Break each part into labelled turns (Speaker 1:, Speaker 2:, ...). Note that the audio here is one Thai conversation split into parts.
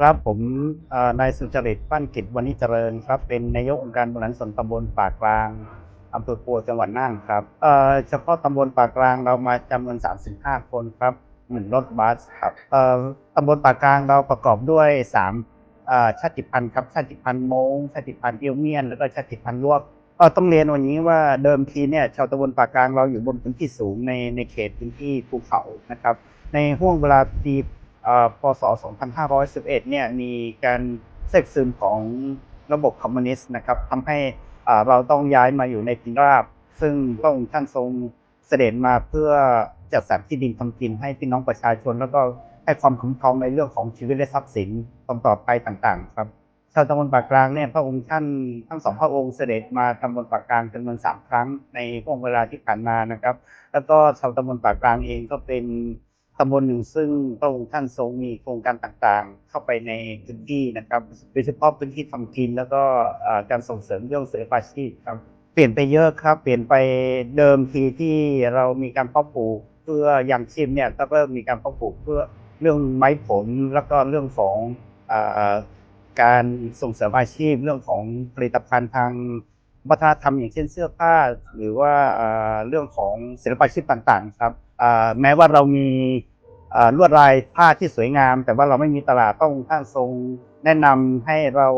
Speaker 1: ครับผมนายสุจริตปั้นกิจวันนี้เจริญครับ เป็นนายกองค์การบริหารส่วนตำบลปากกลางอำเภอปัวจังหวัดน่านครับเฉพาะตำบลปากกลางเรามาจำนวน 35 คนครับหนึ่งรถบัสครับตำบลปากกลางเราประกอบด้วย 3 ชาติพันธุ์ครับชาติพันธุ์มงชาติพันธุ์เอียวเมียน แล้วก็ชาติพันธุ์ลวกเออต้องเรียนวันนี้ว่าเดิมทีเนี่ยชาวตำบลปากกลางเราอยู่บนพื้นที่สูงในในเขตพื้นที่ภูเขานะครับในห่วงเวลาปี พศ 2511 เนี่ยมีการแทรกซึมของระบบคอมมิวนิสต์นะครับทำให้อ่าเราต้องย้ายมาอยู่ในพินราบ ซึ่งพระองค์ท่านทรงเสด็จมาเพื่อจัดสรรที่ดินทำกินให้พี่น้องประชาชน แล้วก็ให้ความคุ้มครองในเรื่องของชีวิตและทรัพย์สินตอนต่อไปต่างๆ ครับชาวตำบลปากกลางเนี่ยพระองค์ท่านทั้งสองพระองค์เสด็จมาตำบลปากกลางจำนวนสามครั้งในห่วงเวลาที่ผ่านมานะครับ แล้วก็ชาวตำบลปากกลางเองก็เป็น ตำบลหนึ่งซึ่งพระองค์ท่านทรงมีโครงการต่างๆ เข้าไปในพื้นที่นะครับโดยเฉพาะพื้นที่ทำกินแล้วก็การส่งเสริมเรื่องศิลปาชีพครับเปลี่ยนไปเยอะครับ เปลี่ยนไปเดิมทีที่เรามีการเพาะปลูกเพื่อยังชีพเนี่ยก็เริ่มมีการเพาะปลูกเพื่อเรื่องไม้ผลแล้วก็เรื่องของอการส่งเสริมอาชีพเรื่องของผลิตภัณฑ์ทางวัฒนธรรมอย่างเช่นเสื้อผ้า หรือว่าเรื่องของศิลปาชีพต่างๆ ครับ แม้ว่าเรามีลวดลายผ้าที่สวยงาม แต่ว่าเราไม่มีตลาดต้องท่านทรงแนะนำให้เรา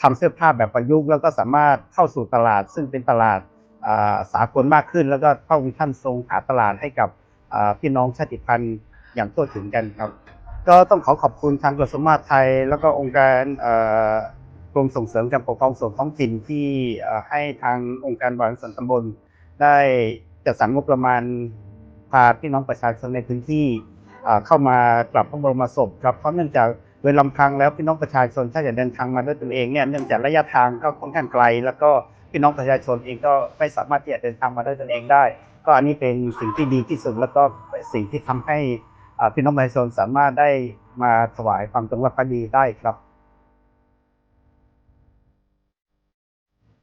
Speaker 1: ทำเสื้อผ้าแบบประยุกต์แล้วก็สามารถเข้าสู่ตลาด ซึ่งเป็นตลาดอ่าสากลมากขึ้น แล้วก็พระองค์ท่านทรงหาตลาดให้กับพี่น้องชาติพันธุ์อย่างทั่วถึงกันครับ ก็ต้องขอขอบคุณทางกระทรวงมหาดไทย แล้วก็องค์การกรมส่งเสริมการปกครองส่วนท้องถิ่นที่ให้ทางองค์การบริหารส่วนตำบล ได้จัดสรรงบประมาณ พาพี่น้องประชาชนในพื้นที่เข้ามากราบพระบรมศพครับเพราะเนื่องจากโดยลำพังแล้วพี่น้องประชาชนถ้าจะเดินทางมาด้วยตนเองเนี่ยเนื่องจากระยะทางก็ค่อนข้างไกล แล้วก็พี่น้องประชาชนเองก็ไม่สามารถที่จะเดินทางมาด้วยตนเองได้ ก็อันนี้เป็นสิ่งที่ดีที่สุดแล้วก็เป็นสิ่งที่ทำให้พี่น้องประชาชนสามารถได้มาถวายความจงรักภักดีได้ครับ